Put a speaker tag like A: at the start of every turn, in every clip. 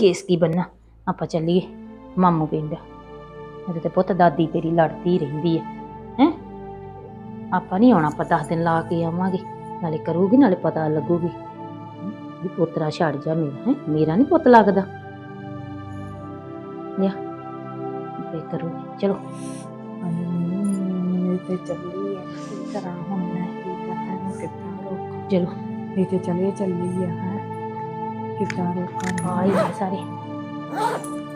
A: Case ਕੀ ਬੰਨਾ ਆਪਾਂ ਚੱਲੀਏ ਮਾਮੂ ਪਿੰਡ ਇਹਦੇ ਤੇ ਪੁੱਤ ਦਾਦੀ ਤੇਰੀ ਲੜਦੀ ਰਹਿੰਦੀ ਹੈ ਹੈ ਆਪਾਂ ਨਹੀਂ ਆਉਣਾ ਆਪਾਂ 10 ਦਿਨ ਲਾ ਕੇ ਆਵਾਂਗੇ ਨਾਲੇ ਕਰੂਗੀ ਨਾਲੇ ਪਤਾ ਲੱਗੂਗੀ ਵੀ ਪੁੱਤਰਾ ਛੱਡ ਜਾ ਮੇਰਾ ਹੈ ਮੇਰਾ ਨਹੀਂ ਪੁੱਤ ਲੱਗਦਾ ਲਿਆ ਬੇ ਕਰੂਗੀ ਚਲੋ
B: ਇਹ ਤੇ ਚੱਲੀ ਆ ਕੀ ਕਰਾਂ ਹੁਣ ਮੈਂ ਕੀ ਕਰਾਂ ਇਹਨੂੰ ਕਿੱਦਾਂ ਰੋਕਾਂ
A: ਚਲੋ
B: ਇਹ ਤੇ ਚਲੇ ਚੱਲੀ ਆ ਹੈ ਕਿੱਦਾਂ ਰੋਕਾਂ
A: ਸਾਰੇ।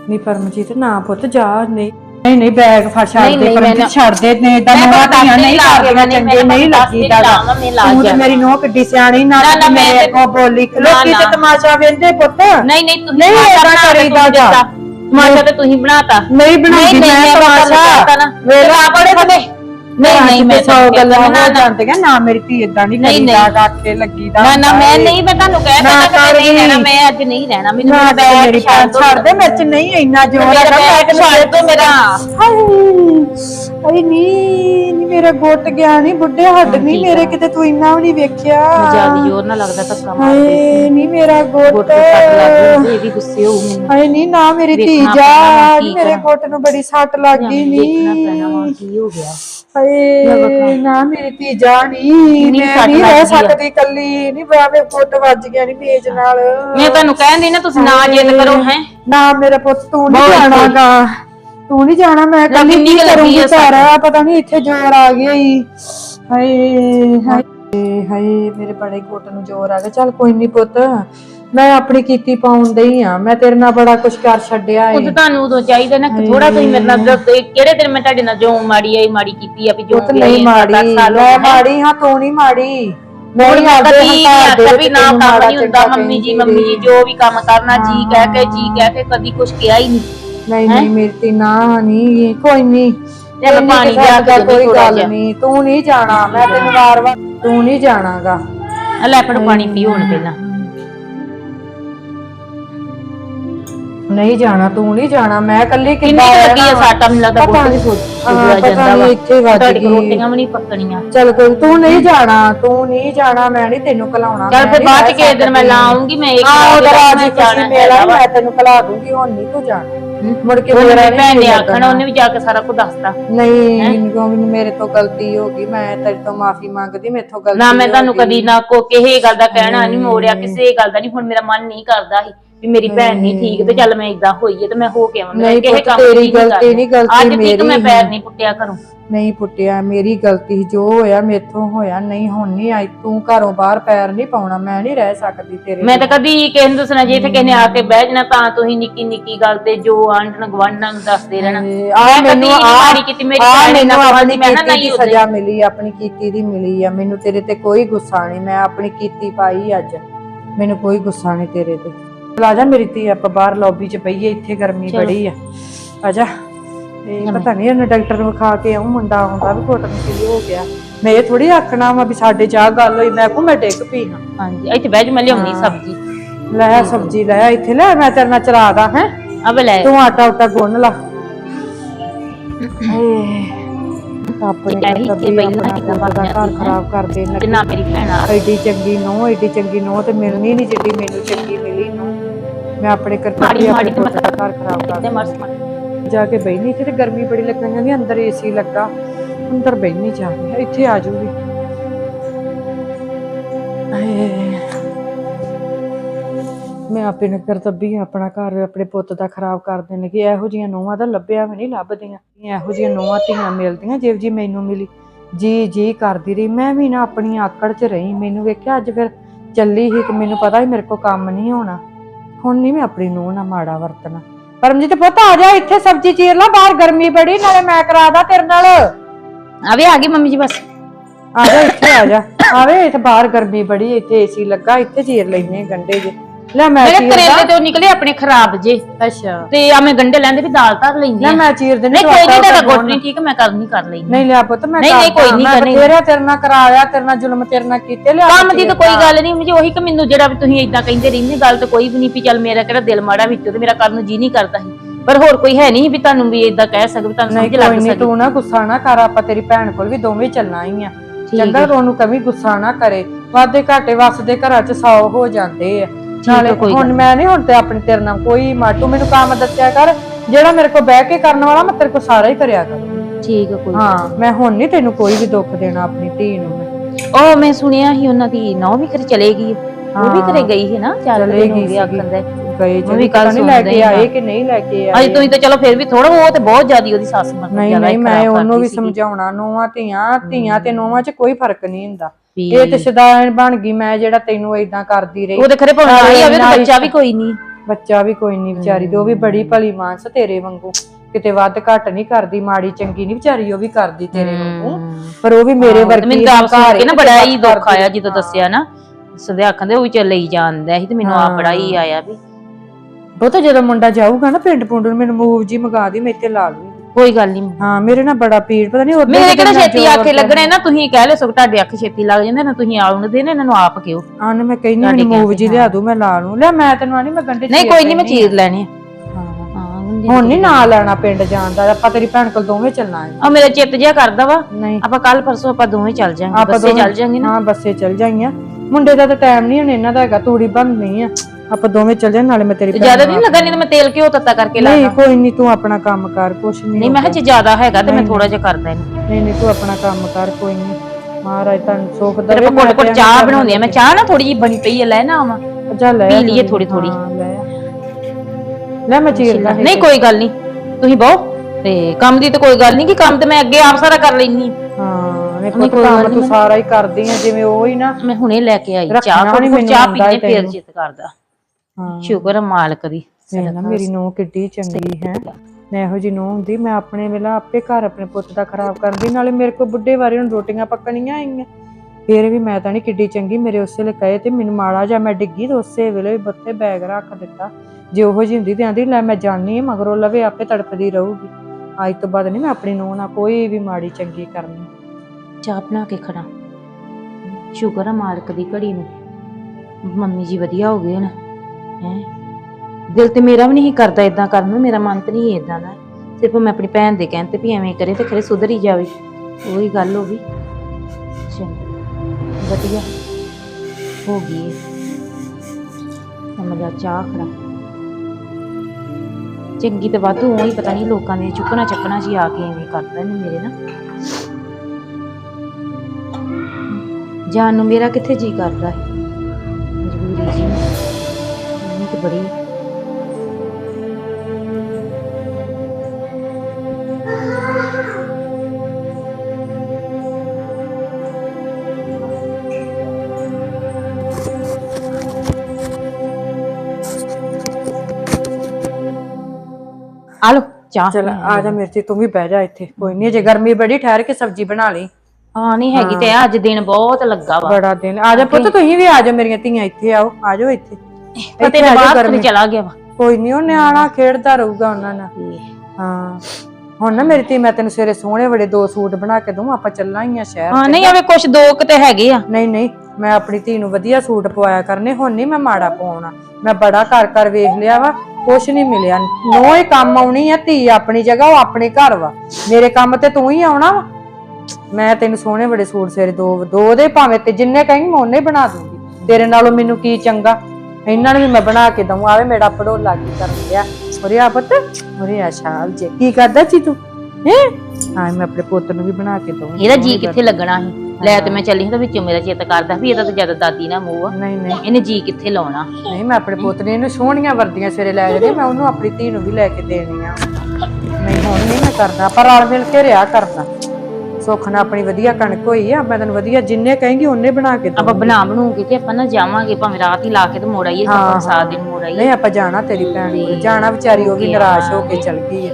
B: ਨਹੀਂ ਪਰਮਜੀਤ ਨਾ ਪੁੱਤ ਜਾ ਨਹੀਂ। ਨਹੀਂ ਨਹੀਂ ਬੈਗ ਫੜ ਛੱਡ ਦੇ ਪਰਮਜੀਤ
A: ਮੈਂ-
B: ਛੱਡ ਦੇ ਨੇ ਇਦਾਂ
A: ਤਾਂ
B: ਧੀਆਂ ਨਹੀਂ ਕਰਦੀਆਂ ਚੰਗੇ ਨਹੀਂ
A: ਤਾਂ
B: ਲੱਗੀ
A: ਦੱਸ
B: ਦਾ
A: ਨਹੀਂ, ਮੈਂ ਲਾ
B: ਤੂੰ ਤੇ। ਮੇਰੀ ਨੋਹ ਕਿੱਡੀ ਸਿਆਣੀ ਨਾ ਮੇਰੇ ਕੋ ਬੋਲੀ। ਲੋਕੀ। ਤੇ ਤਮਾਸ਼ਾ ਵੇਂਦੇ ਪੁੱਤ।
A: ਨਹੀਂ ਨਹੀਂ ਤੁਸੀਂ
B: ਨਹੀਂ,
A: ਕੇ
B: ਕਰੀਦਾ ਜਾ।
A: ਤਮਾਸ਼ਾ ਤੇ ਤੁਸੀਂ ਬਣਾਤਾ।
B: ਨਹੀਂ ਬਣਾਉਂਦੀ
A: ਨਹੀਂ,
B: ਮੈਂ ਤਮਾਸ਼ਾ। ਵੇਲਾ
A: ਬੜੇ ਬੜੇ ਨਹੀਂ ਨਹੀਂ ਮੈਂ
B: ਸੌ ਗੱਲਾਂ ਹੋ ਜਾਂਦੀਆਂ ਨਾ ਮੇਰੀ ਧੀ ਇਦਾਂ ਨਹੀਂ
A: ਨਹੀਂ,
B: ਕਰੀਦਾ
A: ਨਹੀਂ।
B: ਆਖੇ ਲੱਗੀਦਾ
A: ਨਾ ਨਾ ਮੈਂ। ਨਹੀਂ ਮੈਂ ਤੁਹਾਨੂੰ ਕਹਿ ਦਿੱਤਾ ਕਿ ਮੈਂ ਨਹੀਂ
B: ਕਰ
A: ਰਹਿਣਾ। ਮੈਂ ਅੱਜ ਨਹੀਂ ਰਹਿਣਾ ਮੈਨੂੰ ਮੇਰਾ
B: ਭੈਣ ਛੱਡ ਦੇ ਮੇਰੇ ਚ ਨਹੀਂ ਇੰਨਾ ਜ਼ੋਰ ਹੈਗਾ ਮੈਂ
A: ਛੱਡ ਦੋ ਮੇਰਾ
B: ਹਾਏ ਨੀ ਨੀ ਮੇਰਾ ਗੁੱਟ ਗਿਆ ਨਹੀਂ ਬੁੱਢੇ ਹੱਡ ਨਹੀਂ ਮੇਰੇ। ਕਿਤੇ ਤੂੰ ਇੰਨਾ ਵੀ ਨਹੀਂ ਵੇਖਿਆ
A: ਜ਼ਿਆਦਾ ਜ਼ੋਰ ਨਾ ਲੱਗਦਾ ਧੱਕਾ ਮਾਰਦੇ
B: ਹਾਏ ਨੀ ਮੇਰਾ
A: ਗੁੱਟ ਲੱਗ ਇਹ ਵੀ ਗੁੱਸੇ ਹੋਊ ਮੈਨੂੰ
B: ਹਾਏ ਨੀ ਨਾ ਮੇਰੀ ਧੀ ਜਾ
A: ਕੀ
B: ਮੇਰੇ
A: ਕਰਾਂ।
B: ਗੁੱਟ ਨੂੰ ਬੜੀ ਸੱਟ ਲੱਗ ਗਈ
A: ਦੇਖਣਾ ਪੈਣਾ ਵਾ
B: ਨੀ
A: ਕੀ ਹੋ ਗਿਆ
B: ਹਾਏ ਨਾ ਮੇਰੀ ਧੀ ਜਾ ਨੀ
A: ਕਿੰਨੀ
B: ਮੈਂ
A: ਸੱਟ
B: ਨਹੀਂ ਰਹਿ
A: ਲੱਗੀ ਆ।
B: ਸਕਦੀ ਕੱਲੀ ਨਹੀਂ ਬਾਵੇ ਗੁੱਟ ਵੱਜ ਗਿਆ ਨੀ ਮੇਜ ਨਾਲ।
A: ਮੈਂ ਤੁਹਾਨੂੰ ਕਹਿੰਦੀ ਨਾ ਤੁਸੀਂ ਨਾ ਜਿੱਦ ਕਰੋ ਹੈ।
B: ਨਾ ਮੇਰਾ ਪੁੱਤ ਤੂੰ ਨਹੀਂ ਜਾਣਾਗਾ ਤੂੰ ਨਹੀਂ ਜਾਣਾ ਮੈਂ ਕੱਲੀ ਕਰੂੰਗੀ ਘਰ। ਪਤਾ ਨਹੀਂ ਇੱਥੇ ਜ਼ੋਰ ਆ ਗਿਆ ਈ। ਹਾਏ ਹਾਏ ਹਾਏ ਮੇਰੇ ਬੜੇ ਗੁੱਟ ਨੂੰ ਜ਼ੋਰ ਆ ਗਿਆ। ਚੱਲ ਕੋਈ ਨਹੀਂ ਪੁੱਤ ਮੈਂ ਆਪਣੀ ਕੀਤੀ ਪਾਉਣ ਡਈ ਆ। ਮੈਂ ਤੇਰੇ ਨਾਲ ਬੜਾ ਕੁਝ ਕਰ ਛੱਡਿਆ
A: ਉਹ
B: ਏ
A: ਤੁਹਾਨੂੰ ਉਦੋਂ ਚਾਹੀਦਾ ਨਾ ਕਿ ਥੋੜਾ ਤੁਸੀਂ ਮੇਰੇ ਨਾਲ ਦੱਸੋ, ਕਿਹੜੇ ਦਿਨ ਮੈਂ ਤੁਹਾਡੇ ਨਾਲ ਜੋ ਮਾੜੀ ਆਈ ਮਾੜੀ ਕੀਤੀ ਆ ਵੀ ਜੋ
B: ਪੁੱਤ ਨਹੀਂ ਮਾੜੀ। ਮੈਂ ਮਾੜੀ ਹਾਂ ਤੂੰ ਨਹੀਂ ਮਾੜੀ। ਮੈਂ
A: ਹੁਣ ਮੈਂ
B: ਆਪਦੇ
A: ਕਦੀ
B: ਹੰਕਾਰ ਦੇ
A: ਕਦੀ
B: ਵਿੱਚ
A: ਨਾ
B: ਤੈਨੂੰ
A: ਕੰਮ
B: ਮਾੜਾ
A: ਨਹੀਂ ਹੁੰਦਾ
B: ਚੰਗਾ
A: ਮੰਮੀ ਜੀ
B: ਕਹਿੰਦੀ
A: ਮੰਮੀ ਜੀ ਜੋ ਵੀ ਕੰਮ ਕਰਨਾ ਜੀ ਕਹਿ ਕੇ ਜੀ ਕਹਿ ਕੇ ਕਦੀ ਕੁਝ ਕਿਹਾ ਹੀ ਨਹੀਂ।
B: ਨਹੀਂ ਨਹੀਂ ਮੇਰੀ ਤੇ ਨਾ ਨਹੀਂ ਕੋਈ ਨਹੀਂ।
A: ਮੈਂ ਪਾਣੀ ਲਿਆ ਕੇ
B: ਕੋਈ
A: ਥੋੜ੍ਹਾ
B: ਗੱਲ
A: ਜਿਹਾ।
B: ਨਹੀਂ। ਤੂੰ ਨਹੀਂ ਜਾਣਾ ਮੈਂ ਤੈਨੂੰ ਵਾਰ-ਵਾਰ ਤੂੰ ਨਹੀਂ ਜਾਣਾਗਾ।
A: ਆ ਲੈ ਫੜੋ ਪਾਣੀ ਪੀਓ ਹੁਣ ਪਹਿਲਾਂ।
B: ਨਹੀਂ ਜਾਣਾ ਤੂੰ ਨਹੀਂ ਜਾਣਾ ਮੈਂ ਇਕੱਲੀ
A: ਕਿੰਨੀ
B: ਕਿੱਦਾਂ
A: ਕੁ ਲੱਗੀ ਆ
B: ਰਹਿਣਾ?
A: ਸਾਟਾ ਮੈਨੂੰ ਲੱਗਦਾ
B: ਪਤਾ
A: ਬਹੁਤ
B: ਨੀ।
A: ਸੋਚ
B: ਹਾਂ, ਪਤਾ ਨੀ ਇੱਥੇ ਵੱਜ
A: ਤੁਹਾਡੀ
B: ਗਈ।
A: ਰੋਟੀਆਂ ਵੀ ਨਹੀਂ ਪੱਕਣੀਆਂ।
B: ਚੱਲ ਕੋਈ ਤੂੰ ਨਹੀਂ ਜਾਣਾ ਤੂੰ ਨਹੀਂ ਜਾਣਾ ਮੈਂ ਨਹੀਂ ਤੈਨੂੰ ਕਲਾਉਣਾ
A: ਚੱਲ ਫਿਰ ਬਾਅਦ ਚ ਕਿਸੇ ਦਿਨ ਮੈਂ ਲਾ ਆਉਂਗੀ ਮੈਂ ਇੱਕ
B: ਹਾਂ
A: ਰਾਤ
B: ਉਧਰ ਆ
A: ਮੈਂ
B: ਜੀ ਤੁਸੀਂ ਮੇਲਾ ਮੈਂ ਤੈਨੂੰ ਕਲਾ ਦੂੰਗੀ ਹੁਣ ਨਹੀਂ ਤੂੰ ਜਾਣਾ। ਮੁੜ ਕੇ ਮੇਰਾ
A: ਮੇਰੀ ਭੈਣ ਨੇ
B: ਨਹੀਂ
A: ਆਖਣਾ ਉਹਨੇ ਵੀ ਜਾ ਕੇ ਸਾਰਾ ਕੁਝ ਦੱਸਤਾ।
B: ਨਹੀਂ ਮੈਨੂੰ ਮੈਨੂੰ ਮੇਰੇ ਤੋਂ ਗਲਤੀ ਹੋ ਗਈ ਮੈਂ ਤੇਰੇ ਤੋਂ ਮਾਫੀ ਮੰਗਦੀ ਮੇਥੋਂ ਗਲਤੀ
A: ਨਾ ਮੈਂ ਤੁਹਾਨੂੰ। ਕਦੀ ਨਾ ਕੋ ਕਿਸੇ ਗੱਲ ਦਾ ਕਹਿਣਾ ਨਹੀਂ ਮੋੜਿਆ ਕਿਸੇ ਗੱਲ ਦਾ ਨਹੀਂ ਹੁਣ ਮੇਰਾ ਮਨ ਨਹੀਂ ਕਰਦਾ ਸੀ। ਵੀ ਮੇਰੀ ਭੈਣ ਨਹੀਂ ਠੀਕ ਤੇ ਚੱਲ ਮੈਂ ਇਦਾਂ ਹੋਈ ਹੈ ਤੇ ਮੈਂ ਹੋ ਕੇ ਆਵਾਂ ਮੈਂ
B: ਨਹੀਂ
A: ਕਿਸੇ
B: ਪੁੱਤ,
A: ਕੰਮ
B: ਤੇਰੀ
A: ਦੀ
B: ਗਲਤੀ। ਨਹੀਂ, ਗਲਤੀ
A: ਅੱਜ ਤੱਕ
B: ਮੇਰੀ
A: ਮੈਂ। ਪੈਰ ਨਹੀਂ ਪੁੱਟਿਆ ਕਰੂੰ
B: ਨਹੀਂ ਪੁੱਟਿਆ ਮੇਰੀ ਗਲਤੀ ਸੀ, ਜੋ ਹੋਇਆ ਮੇਥੋਂ ਹੋਇਆ ਨਹੀਂ ਹੁਣ ਨਹੀਂ ਆਈ ਤੂੰ ਘਰੋਂ ਬਾਹਰ ਪੈਰ ਨਹੀਂ ਪਾਉਣਾ ਮੈਂ ਨਹੀਂ ਰਹਿ ਸਕਦੀ ਤੇਰੇ
A: ਮੈਂ ਤਾਂ ਕਦੀ ਕਿਸੇ ਨੂੰ ਦੱਸਣਾ ਜੇ ਇੱਥੇ ਕਿਸੇ ਨੇ ਆ ਕੇ ਬਹਿ ਜਾਣਾ ਤਾਂ ਤੁਸੀਂ ਨਿੱਕੀ ਨਿੱਕੀ ਗੱਲ ਤੇ ਜੋ ਆਂਢਣ ਗਵਾਂਢਾਂ ਨੂੰ ਦੱਸਦੇ ਰਹਿਣਾ
B: ਆ
A: ਮੈਂ
B: ਮੈਨੂੰ
A: ਕਦੀ ਮਾੜੀ ਕੀਤੀ ਮੇਰੀ
B: ਆ
A: ਭੈਣ
B: ਮੈਨੂੰ ਆਪਣੀ
A: ਮੈਂ ਨਾ
B: ਕੀਤੀ ਦੀ
A: ਨਹੀਂ ਉਹਦੇ।
B: ਸਜ਼ਾ ਮਿਲੀ ਆਪਣੀ ਕੀਤੀ ਦੀ ਮਿਲੀ ਆ ਮੈਨੂੰ ਤੇਰੇ ਤੇ ਕੋਈ ਗੁੱਸਾ ਨਹੀਂ ਮੈਂ ਆਪਣੀ ਕੀਤੀ ਪਾਈ ਅੱਜ ਮੈਨੂੰ ਕੋਈ ਗੁੱਸਾ ਨਹੀਂ ਤੇਰੇ ਤੇ ਆ ਜਾ ਮੇਰੀ ਧੀ ਆਪਾਂ ਬਾਹਰ ਲੌਬੀ 'ਚ ਪਈਏ ਇੱਥੇ ਗਰਮੀ
A: ਚਲੋ।
B: ਬੜੀ ਆ। ਆ ਜਾ। ਇਹ ਪਤਾ ਨਹੀਂ ਉਹਨੇ ਡਾਕਟਰ ਨੂੰ ਵਿਖਾ ਕੇ ਆਉਂ ਮੁੰਡਾ ਆਉਂਦਾ ਵੀ ਘੁੱਟ ਨੂੰ ਕੀ ਹੋ ਗਿਆ। ਮੈਂ ਇਹ ਥੋੜੀ ਆਖਣਾ ਵਾ ਵੀ ਸਾਡੇ ਚਾਹ ਗੱਲ ਹੋਈ ਮੈਂ ਕੋ ਮੈਂ ਡਿੱਗ ਪਈ ਹਾਂ।
A: ਹਾਂਜੀ ਇੱਥੇ ਬਹਿ ਜਾ ਮੈਂ ਲਿਆਉਣੀ ਸਬਜ਼ੀ।
B: ਲੈ ਆ ਸਬਜ਼ੀ ਲੈ ਆ ਇੱਥੇ ਲੈ ਮੈਂ ਤੇਰੇ ਨਾਲ ਚਲਾ ਦਾਂ ਹੈ।
A: ਅਬ ਲੈ।
B: ਤੂੰ ਆਟਾ ਉਟਾ ਗੁੰਨ ਲਾ। ਆਪਣੇ
A: ਇਹੀ ਤੇ ਪਹਿਲਾਂ
B: ਆਪਣਾ
A: ਕਿੱਦਾਂ
B: ਘਰ ਖਰਾਬ ਕਰ ਦੇਣ
A: ਤੇ
B: ਲੱਗੀ।
A: ਨਾ ਮੇਰੀ ਭੈਣ ਆ।
B: ਐਡੀ ਚੰਗੀ ਨੋ ਐਡੀ ਚੰਗੀ ਨੋ ਤੇ ਮਿਲਣੀ ਨਹੀਂ ਜਿੱਡੀ ਮੈਨੂੰ ਚੰਗੀ ਮਿਲੀ ਨੂੰ ਮੈਂ ਆਪਣੇ
A: ਮਾੜੀ
B: ਕਰਤੱਵ
A: ਮਾੜੀ ਤੇ
B: ਦਾ ਘਰ ਖਰਾਬ ਕਰ
A: ਤੇ ਮਰਸ
B: ਜਾ ਕੇ ਬੈਣੀ ਇੱਥੇ ਤੇ ਗਰਮੀ ਬੜੀ ਲੱਗਣ ਜਾਂਦੀ ਅੰਦਰ ਏਸੀ ਲੱਗਾ। ਅੰਦਰ ਬੈਣੀ ਜਾ ਕੇ ਇੱਥੇ ਆ ਜੂਗੀ। ਮੈਂ ਆਪੇ ਨੇ ਕਰਤੱਬੀ ਆਪਣਾ ਘਰ ਆਪਣੇ ਪੁੱਤ ਦਾ ਖਰਾਬ ਕਰ ਦੇਣ ਕਿ ਇਹੋ ਜੀਆਂ ਨੋਹਾਂ ਦਾ ਲੱਭਿਆ ਵੀ ਨਹੀਂ ਲੱਭਦੀਆਂ। ਇਹੋ ਜੀਆਂ ਨੋਹਾਂ ਧੀਆਂ ਮਿਲਦੀਆਂ ਜਿਵ ਜੀ ਮੈਨੂੰ ਮਿਲੀ। ਜੀ ਜੀ ਕਰਦੀ ਰਹੀ। ਮੈਂ ਵੀ ਨਾ ਆਪਣੀ ਆਕੜ 'ਚ ਰਹੀ। ਮੈਨੂੰ ਵੇਖਿਆ ਅੱਜ ਫਿਰ ਚੱਲੀ ਸੀ ਤੇ ਮੈਨੂੰ ਪਤਾ ਸੀ ਮੇਰੇ ਕੋ ਕੰਮ ਨਹੀਂ ਹੋਣਾ। ਹੁਣ ਨਹੀਂ ਮੈਂ ਆਪਣੀ ਨੂੰਹ ਨਾਲ ਮਾੜਾ ਵਰਤਣਾ। ਪਰਮਜੀਤ ਪੁੱਤ ਆ ਜਾ ਇੱਥੇ ਸਬਜ਼ੀ ਚੀਰ ਲਾ ਬਾਹਰ ਗਰਮੀ ਬੜੀ ਨਾਲੇ ਮੈਂ ਕਰਾਦਾ ਤੇਰੇ ਨਾਲ।
A: ਆਵੇ ਆ ਗਈ ਮੰਮੀ ਜੀ ਬਸ।
B: ਆ ਜਾ ਇੱਥੇ ਆ ਜਾ। ਆਵੇ ਇੱਥੇ ਬਾਹਰ ਗਰਮੀ ਬੜੀ ਇੱਥੇ ਏਸੀ ਲੱਗਾ ਇੱਥੇ ਚੀਰ ਲੈਨੇ ਗੰਡੇ ਜੇ। ਲੈ ਮੈਂ
A: ਮੇਰੇ
B: ਚੀਰਦਾ
A: ਕਰੇਲੇ ਤੇ ਉਹ ਨਿਕਲੇ ਆਪਣੇ ਖਰਾਬ ਜੇ।
B: ਅੱਛਾ।
A: ਤੇ ਆ ਮੈਂ ਗੰਡੇ ਲੈਂਦੇ ਵੀ ਦਾਲ ਧਰ ਲੈਂਦੀ
B: ਲੈ ਮੈਂ ਚੀਰ ਦਿੰਦੀ
A: ਨਹੀਂ
B: ਤੂੰ
A: ਕੋਈ ਨਹੀਂ
B: ਆਟਾ।
A: ਗੁੱਟ ਨਹੀਂ ਠੀਕ ਮੈਂ ਕਰਨੀ ਕਰ ਲੈਂਦੀ।
B: ਨਹੀਂ ਲਿਆ ਪੁੱਤ ਮੈਂ
A: ਨਹੀਂ, ਨਹੀਂ,
B: ਕਰਦਾ,
A: ਕੋਈ ਨਹੀਂ
B: ਮੈਂ
A: ਕਰਨੀ।
B: ਬਥੇਰਾ ਤੇਰੇ ਨਾਲ ਕਰਾਇਆ ਤੇਰੇ ਨਾਲ ਜ਼ੁਲਮ ਤੇਰੇ ਨਾਲ ਕੀਤੇ ਲਿਆ
A: ਕੰਮ ਦੀ ਤਾਂ ਕੋਈ ਗੱਲ ਨਹੀਂ ਮੁਝੇ ਉਹੀ ਕਿ ਮੈਨੂੰ ਜਿਹੜਾ ਵੀ ਤੁਸੀਂ ਇਦਾਂ ਕਹਿੰਦੇ ਰਹਿੰਦੇ ਗੱਲ ਤਾਂ ਕੋਈ ਵੀ ਨਹੀਂ ਵੀ ਚੱਲ ਮੇਰਾ ਕਿਹੜਾ ਦਿਲ ਮਾੜਾ ਵਿੱਚੋਂ ਤੇ ਮੇਰਾ ਕਰਨ ਨੂੰ ਜੀ ਨਹੀਂ ਕਰਦਾ ਸੀ। ਪਰ ਹੋਰ ਕੋਈ ਹੈ ਨਹੀਂ ਵੀ ਤੁਹਾਨੂੰ ਵੀ ਇਦਾਂ ਕਹਿ ਸਕੇ ਵੀ ਤੁਹਾਨੂੰ
B: ਨਹੀਂ
A: ਸਮਝ ਲੱਗ
B: ਕੋਈ ਨਹੀਂ
A: ਸਕੇ
B: ਤੂੰ ਨਾ ਗੁੱਸਾ ਨਾ ਕਰ ਆਪਾਂ ਤੇਰੀ ਭੈਣ ਕੋਲ ਵੀ ਦੋਵੇਂ ਚੱਲਣਾ ਹੀ ਆ। ਚੰਗਾ ਤੂੰ ਉਹਨੂੰ ਕਵੀ ਗੁੱਸਾ ਨਾ ਕਰੇ ਵਾਦੇ ਘਾਟੇ ਵਸਦੇ ਘਰਾਂ 'ਚ ਸੌ ਹੋ ਜਾਂਦੇ ਆ। ਨਾਲੇ
A: ਕੋਈ
B: ਹੁਣ ਮੈਂ ਨਹੀਂ। ਹੁਣ ਤੇ ਆਪਣੀ ਤੇਰੇ ਨਾਲ ਕੋਈ ਮਾਟੂ ਮੈਨੂੰ ਕੰਮ ਦੱਸਿਆ ਕਰ ਜਿਹੜਾ ਮੇਰੇ ਕੋਲ ਬਹਿ ਕੇ ਕਰਨ ਵਾਲਾ ਮੈਂ ਤੇਰੇ ਕੋਲ ਸਾਰਾ ਹੀ ਕਰਿਆ ਕਰੂੰ।
A: ਠੀਕ ਆ ਕੋਈ
B: ਹਾਂ ਮੈਂ ਹੁਣ ਨਹੀਂ ਤੈਨੂੰ ਕੋਈ ਵੀ ਦੁੱਖ ਦੇਣਾ ਆਪਣੀ ਧੀ ਨੂੰ ਮੈਂ।
A: ਉਹ ਮੈਂ ਸੁਣਿਆ ਸੀ ਉਹਨਾਂ ਦੀ ਨੌ ਵੀ ਘਰੇ ਚਲੇਗੀ ਉਹ ਵੀ ਘਰੇ ਗਈ ਸੀ ਨਾ ਚਾਰ ਕੁ ਦਿਨ ਹੋ
B: ਚਲੇਗੀ
A: ਗਏ ਆਖਣ ਦੇ।
B: ਗਏ
A: ਮੈਂ ਵੀ
B: ਜੀ
A: ਕੱਲ੍ਹ
B: ਪਤਾ ਨਹੀਂ ਲੈ
A: ਸੁਣਦਾ ਹੀ
B: ਕੇ
A: ਹਾਂ।
B: ਆਏ ਕਿ ਨਹੀਂ ਲੈ ਕੇ ਆਏ।
A: ਅਜੇ ਤੁਸੀਂ ਤਾਂ ਚਲੋ ਫਿਰ ਵੀ ਥੋੜਾ ਉਹ ਤੇ ਬਹੁਤ ਜ਼ਿਆਦੀ ਉਹਦੀ ਸੱਸ
B: ਨਹੀਂ
A: ਜ਼ਿਆਦਾ
B: ਨਹੀਂ ਮੈਂ ਉਹਨੂੰ ਵੀ। ਸਮਝਾਉਣਾ ਨੂੰਹਾਂ ਧੀਆਂ ਧੀਆਂ ਤੇ ਨੂੰਹਾਂ 'ਚ ਕੋਈ ਫ਼ਰਕ ਨਹੀਂ ਹੁੰਦਾ।
A: ਵੀ
B: ਇਹ ਤੇ ਸ਼ਦਾਨ ਬਣ ਗਈ ਮੈਂ ਜਿਹੜਾ ਤੈਨੂੰ ਏਦਾਂ ਕਰਦੀ ਰਹੀ।
A: ਉਹ ਤੇ ਖਰੇ ਭਾਵੇਂ ਤੇ
B: ਨਾਲੇ
A: ਬੱਚਾ ਵੀ ਕੋਈ ਨਹੀਂ।
B: ਬੱਚਾ ਵੀ ਕੋਈ ਨਹੀਂ ਵਿਚਾਰੀ ਤੇ ਉਹ ਵੀ ਬੜੀ ਭਲੀ ਮਾਨਸ ਤੇਰੇ ਵਾਂਗੂ। ਕਿਤੇ ਵੱਧ ਘੱਟ ਨਹੀਂ ਕਰਦੀ ਮਾੜੀ ਚੰਗੀ ਨਹੀਂ ਵਿਚਾਰੀ ਉਹ ਵੀ ਕਰਦੀ ਤੇਰੇ ਵਾਂਗੂ। ਪਰ ਉਹ ਵੀ ਮੇਰੇ ਵਰਗੀ
A: ਮੈਨੂੰ ਤਾਂ ਆਪ ਸੁਣ
B: ਘਰ
A: ਕੇ ਨਾ
B: ਹੀ
A: ਬੜਾ ਹੀ। ਦੁੱਖ ਆਇਆ ਜਦੋਂ ਦੱਸਿਆ ਨਾ। ਸਦੇ ਆਖੰਦੇ ਉਹ ਵੀ ਚੱਲ ਲਈ ਜਾਂਦਾ ਸੀ ਤੇ ਮੈਨੂੰ ਆਪ ਬੜਾ ਹੀ ਆਇਆ ਵੀ।
B: ਉਹ ਤਾਂ ਜਦੋਂ ਮੁੰਡਾ ਜਾਊਗਾ ਨਾ ਪਿੰਡ ਪੁੰਡ ਨੂੰ ਮੈਨੂੰ ਮੂਵ ਜੀ ਮੰਗਾ ਦੀ ਮੈਂ ਇੱਥੇ ਲਾ ਲੂੰਗੀ।
A: ਕੋਈ ਗੱਲ ਨਹੀਂ
B: ਹਾਂ ਮੇਰੇ ਨਾਲ ਬੜਾ ਪੀੜ ਪਤਾ ਨਹੀਂ ਉਦੋਂ
A: ਮੇਰੇ ਕਿਹੜਾ ਛੇਤੀ ਆਖੇ ਲੱਗਣੇ ਨਾ ਤੁਸੀਂ ਕਹਿ ਲੈ ਸੋ ਤੁਹਾਡੇ ਅੱਖ ਛੇਤੀ ਲੱਗ ਜਾਂਦੇ ਨਾ ਤੁਸੀਂ ਆਉਣ ਦੇ ਨਾ ਇਹਨਾਂ ਨੂੰ ਆਪ ਕਿਉ
B: ਆਨ ਮੈਂ ਕਹਿੰਦੀ ਮੈਨੂੰ ਮੂਵ ਜੀ ਲਿਆ ਦੂ ਮੈਂ ਲਾ ਲੂੰ ਲੈ ਮੈਂ ਤੈਨੂੰ ਆਣੀ ਮੈਂ ਗੰਢੇ
A: ਨਹੀਂ ਕੋਈ ਨਹੀਂ ਮੈਂ ਚੀਰ ਲੈਣੀ
B: ਹਾਂ।
A: ਹਾਂ
B: ਹੁਣ ਨਹੀਂ ਨਾ ਲੈਣਾ। ਪਿੰਡ ਜਾਣ ਦਾ ਆਪਾਂ ਤੇਰੀ ਭੈਣ ਕੋਲ ਦੋਵੇਂ ਚੱਲਣਾ ਹੈ।
A: ਆ ਮੇਰਾ ਚਿੱਤ ਜਿਆ ਕਰਦਾ ਵਾ।
B: ਨਹੀਂ।
A: ਆਪਾਂ ਕੱਲ ਪਰਸੋਂ ਆਪਾਂ ਦੋਵੇਂ ਚੱਲ ਜਾਾਂਗੇ ਬੱਸੇ ਚੱਲ ਜਾਾਂਗੇ ਨਾ।
B: ਹਾਂ ਬੱਸੇ ਚੱਲ ਜਾਈਆਂ। ਮੁੰਡੇ ਦਾ ਤਾਂ ਟਾਈਮ ਨਹੀਂ ਹੁਣ ਇਹਨਾਂ ਦਾ ਹੈਗਾ ਤੂੜੀ ਬਣਨੀ ਆ। ਆਪਾਂ ਦੋਵੇਂ ਚੱਲ ਜਾਈਂ ਨਾਲੇ ਮੈਂ ਤੇਰੀ ਭੈਣ
A: ਜ਼ਿਆਦਾ ਨਹੀਂ ਲੱਗਾ ਨਹੀਂ ਤਾਂ ਮੈਂ ਤੇਲ ਘਿਓ ਤੱਤਾ ਕਰਕੇ ਲਾ
B: ਨਹੀਂ ਕੋਈ ਨਹੀਂ ਤੂੰ ਆਪਣਾ ਕੰਮ ਕਰ ਕੁਛ ਨਹੀਂ
A: ਨਹੀਂ ਮੈਂ ਕਿਹਾ ਜੇ ਜ਼ਿਆਦਾ ਹੈਗਾ ਤੇ ਮੈਂ ਥੋੜਾ ਜਿਹਾ ਕਰਦਾ ਇਹਨੂੰ
B: ਨਹੀਂ। ਨਹੀਂ ਤੂੰ ਆਪਣਾ ਕੰਮ ਕਰ ਕੋਈ ਨਹੀਂ ਮਹਾਰਾਜ ਤੁਹਾਨੂੰ ਸੁੱਖ
A: ਫਿਰ
B: ਦੇਵੇ
A: ਆਪਾਂ ਕੋਟ ਚਾਹ ਬਣਾਉਂਦੇ ਆ ਮੈਂ ਚਾਹ ਨਾ ਥੋੜੀ ਜਿਹੀ ਬਣੀ ਪਈ ਆ ਲੈ ਨਾ ਆਵਾਂ।
B: ਜਾ ਲੈ
A: ਪੀ ਲਈਏ ਥੋੜੀ ਥੋੜੀ
B: ਲੈ। ਮੈਂ ਚੀਰ ਲਾ
A: ਨਹੀਂ ਕੋਈ ਗੱਲ ਨਹੀਂ ਤੁਸੀਂ ਬਹੁ। ਤੇ ਕੰਮ ਦੀ ਤਾਂ ਕੋਈ ਗੱਲ ਨਹੀਂ ਕਿ ਕੰਮ ਤੇ ਮੈਂ ਅੱਗੇ ਆਪ ਸਾਰਾ ਕਰ ਲੈਣੀ
B: ਹਾਂ। ਪੁੱਤ
A: ਕੋਈ
B: ਕੰਮ ਤੂੰ ਸਾਰਾ ਹੀ ਕਰਦੀ ਆ ਜਿਵੇਂ ਉਹ ਹੀ ਨਾ।
A: ਮੈਂ ਹੁਣੇ ਲੈ ਕੇ ਆਈ ਚਾਹ ਕੋਈ ਚਾਹ
B: ਹੀ
A: ਫੇਰ। ਚਿੱਤ ਕਰਦਾ।
B: ਹਾਂ
A: ਸ਼ੁਕਰ ਆ ਮਾਲਕ ਦੀ।
B: ਨਾ ਮੇਰੀ ਨੂੰਹ ਕਿੱਡੀ ਚੰਗੀ ਹੈ। ਮੈਂ ਇਹੋ ਜੀ ਨੂੰਹ ਹੁੰਦੀ ਮੈਂ ਆਪਣੇ ਵੇਲਾ ਆਪੇ ਘਰ ਆਪਣੇ ਪੁੱਤ ਦਾ ਖਰਾਬ ਕਰਦੀ ਨਾਲੇ ਮੇਰੇ ਕੋ ਬੁੱਢੇ ਵਾਰੀ ਨੂੰ ਰੋਟੀਆਂ ਪੱਕਣੀਆਂ ਆਈਆਂ। ਫੇਰ ਵੀ ਮੈਂ ਤਾਂ ਨਹੀਂ ਕਿੱਡੀ ਚੰਗੀ ਮੇਰੇ ਉਸੇ ਵੇਲੇ ਕਹੇ ਤੇ ਮੈਨੂੰ ਮਾੜਾ ਜਾਂ ਮੈਂ ਡਿੱਗੀ ਤੇ ਉਸੇ ਵੇਲੇ ਬੱਤੇ ਬੈਗ ਰੱਖ ਦਿੱਤਾ। ਜੇ ਉਹੋ ਜੀ ਹੁੰਦੀ ਤੇ ਆਂਦੀ ਲੈ ਮੈਂ ਜਾਣੀ ਮਗਰੋਂ ਲਵੇ ਆਪੇ ਤੜਫਦੀ ਰਹੂਗੀ। ਅੱਜ ਤੋਂ ਬਾਅਦ ਨਹੀਂ ਮੈਂ ਆਪਣੀ ਨੂੰਹ ਨਾਲ ਕੋਈ ਵੀ ਮਾੜੀ ਚੰਗੀ ਕਰਨੀ।
A: ਚਾਹ ਬਣਾ ਕੇ ਖੜਾ। ਸ਼ੁਕਰ ਆ ਮਾਲਕ ਦੀ ਘੜੀ ਨੂੰ। ਮੰਮੀ ਜੀ ਵਧੀਆ ਹੋ ਗਏ ਨੇ ਹੈ। ਦਿਲ ਤੇ ਮੇਰਾ ਵੀ ਨਹੀਂ ਕਰਦਾ ਇਦਾਂ ਕਰਨ ਨੂੰ, ਮੇਰਾ ਮਨ ਤੇ ਨਹੀਂ ਇਦਾਂ ਦਾ। ਸਿਰਫ ਮੈਂ ਆਪਣੀ ਭੈਣ ਦੇ ਕਹਿਣ ਤੇ ਵੀ ਐਵੇਂ ਕਰੇ ਤੇ ਖਰੇ ਸੁਧਰ ਹੀ ਜਾਵੇ। ਉਹੀ ਗੱਲ ਹੋ ਗਈ। ਚੰਗਾ। ਵਧੀਆ। ਹੋ ਗਈ ਮੈਂ ਚਾਹ ਖੜਾ। ਚੰਗੀ ਤੇ ਵਾਧੂ, ਉਹੀ ਪਤਾ ਨਹੀਂ ਲੋਕਾਂ ਦੇ ਚੁੱਕਣਾ ਚੱਕਣਾ ਜੀ ਆ ਕੇ ਐਵੇਂ ਕਰਦਾ ਨੇ ਮੇਰੇ ਨਾਲ। ਜਾਨ ਨੂੰ ਮੇਰਾ ਕਿੱਥੇ ਜੀ ਕਰਦਾ ਹੈ ਚਾਹ
B: ਚਲ ਆ ਜਾ ਮੇਰੇ ਤੇ ਤੂੰ ਵੀ ਬਹਿ ਜਾ ਇੱਥੇ ਕੋਈ ਨਹੀਂ ਜੇ ਗਰਮੀ ਬੜੀ ਠਹਿਰ ਕੇ ਸਬਜ਼ੀ ਬਣਾ ਲਈ।
A: ਹਾਂ ਨਹੀਂ ਹੈਗੀ ਤੇ ਅੱਜ ਦਿਨ ਬਹੁਤ ਲੱਗਾ ਵਾ।
B: ਬੜਾ ਦਿਨ ਆ ਜਾ ਪੁੱਤ ਤੁਸੀਂ ਵੀ ਆ ਜਾ ਮੇਰੀਆਂ ਧੀਆਂ ਇੱਥੇ ਆਓ ਆ ਜਾਓ ਇੱਥੇ।
A: ਪਤੇ
B: ਜਾਓ
A: ਬਾਹਰ। ਤੇ ਚਲਾ ਗਿਆ ਵਾ।
B: ਕੋਈ ਨਹੀਂ ਉਹ ਨਿਆਣਾ ਖੇਡਦਾ ਰਹੂਗਾ ਉਹਨਾਂ ਨਾਲ। ਹਾਂ। ਹੁਣ ਨਾ ਮੇਰੀ ਧੀ ਮੈਂ ਤੈਨੂੰ ਸਵੇਰੇ ਸੋਹਣੇ ਬੜੇ ਦੋ ਸੂਟ ਬਣਾ ਕੇ ਦੂੰ ਆਪਾਂ ਚੱਲਾਂਗੀਆਂ ਸ਼ਹਿਰ
A: ਹਾਂ ਨਹੀਂ ਆਵੇ ਕੁਛ ਦੋ ਕਿਤੇ ਹੈਗੇ ਆ।
B: ਨਹੀਂ ਨਹੀਂ ਮੈਂ ਆਪਣੀ ਧੀ ਨੂੰ ਵਧੀਆ ਸੂਟ ਪਵਾਇਆ ਕਰਨੇ ਹੁਣ ਨਹੀਂ ਮੈਂ ਮਾੜਾ ਪਵਾਉਣਾ ਮੈਂ ਬੜਾ ਘਰ ਘਰ ਵੇਖ ਲਿਆ ਵਾ ਕੁਛ ਨਹੀਂ ਮਿਲਿਆ। ਨੋ ਹੀ ਕੰਮ ਆਉਣੀ ਆ, ਧੀ ਆਪਣੀ ਜਗ੍ਹਾ, ਉਹ ਆਪਣੇ ਘਰ ਵਾ। ਮੇਰੇ ਕੰਮ ਤੇ ਤੂੰ ਹੀ ਆਉਣਾ ਵਾ। ਮੈਂ ਤੈਨੂੰ ਸੋਹਣੇ ਬੜੇ ਸੂਟ ਸਵੇਰੇ ਦੋ ਦੋ ਦੇ ਭਾਵੇਂ ਤੇ ਜਿੰਨੇ ਕਹੀਂ ਮੈਂ ਉਹਨੇ ਬਣਾ ਦੂੰਗੀ। ਤੇਰੇ ਨਾਲੋਂ ਮੈਨੂੰ ਕੀ ਚੰਗਾ? ਇਹਨਾਂ ਨੂੰ ਵੀ ਮੈਂ ਬਣਾ ਕੇ ਦਵਾਂ ਆਵੇ ਮੇਰਾ ਪੜੋਲਾ ਕੀ ਕਰਨ ਗਿਆ ਉਰੇ ਆ ਪੁੱਤ, ਉਰੇ ਆ ਸ਼ਾਲ ਜੇ। ਕੀ ਕਰਦਾ ਸੀ ਤੂੰ? ਹੈ? ਹਾਂ ਮੈਂ ਆਪਣੇ ਪੁੱਤ ਨੂੰ ਵੀ ਬਣਾ ਕੇ ਦਊਂ
A: ਇਹਦਾ ਜੀ ਕਿੱਥੇ ਲੱਗਣਾ ਸੀ? ਲੈ ਤੇ ਮੈਂ ਚੱਲੀ ਸੀ ਤਾਂ ਵਿੱਚੋਂ ਮੇਰਾ ਚਿੱਤ ਕਰਦਾ ਵੀ ਇਹਦਾ ਤਾਂ ਜ਼ਿਆਦਾ ਦਾਦੀ ਨਾ ਮੂੰਹ ਆ।
B: ਨਹੀਂ ਨਹੀਂ।
A: ਇਹਨੇ ਜੀ ਕਿੱਥੇ ਲਾਉਣਾ?
B: ਨਹੀਂ ਮੈਂ ਆਪਣੇ ਪੁੱਤ ਨੇ ਇਹਨੂੰ ਸੋਹਣੀਆਂ ਵਰਦੀਆਂ ਸਵੇਰੇ ਲੈ ਜਾਣੀ ਮੈਂ ਉਹਨੂੰ ਆਪਣੀ ਧੀ ਨੂੰ ਵੀ ਲੈ ਕੇ ਦੇਣੀਆਂ ਨਹੀਂ ਹੁਣ ਨਹੀਂ ਮੈਂ ਕਰਦਾ ਪਰ ਰਲ ਮਿਲ ਕੇ ਰਿਆ ਕਰਦਾ। ਸੁੱਖ ਨਾਲ ਆਪਣੀ ਵਧੀਆ ਕਣਕ ਹੋਈ ਆ ਮੈਂ ਤੈਨੂੰ ਵਧੀਆ ਜਿੰਨੇ ਕਹੇਂਗੀ ਉਹਨੇ ਬਣਾ ਕੇ।
A: ਆਪਾਂ ਬਣਾ ਬਣੂ ਕੇ ਤੇ ਆਪਾਂ ਨਾ ਜਾਵਾਂਗੇ ਭਾਵੇਂ ਰਾਤ ਹੀ ਲਾ ਕੇ ਤੇ ਮੋੜ ਆਈਏ ਸਾਤ ਦਿਨ ਮੋੜ ਆਈਏ।
B: ਨਹੀਂ ਆਪਾਂ ਜਾਣਾ ਤੇਰੀ ਭੈਣ ਕੋਲ। ਜਾਣਾ ਵਿਚਾਰੀ ਉਹ ਵੀ ਨਿਰਾਸ਼ ਹੋ ਕੇ ਚਲ ਗਈ ਆ।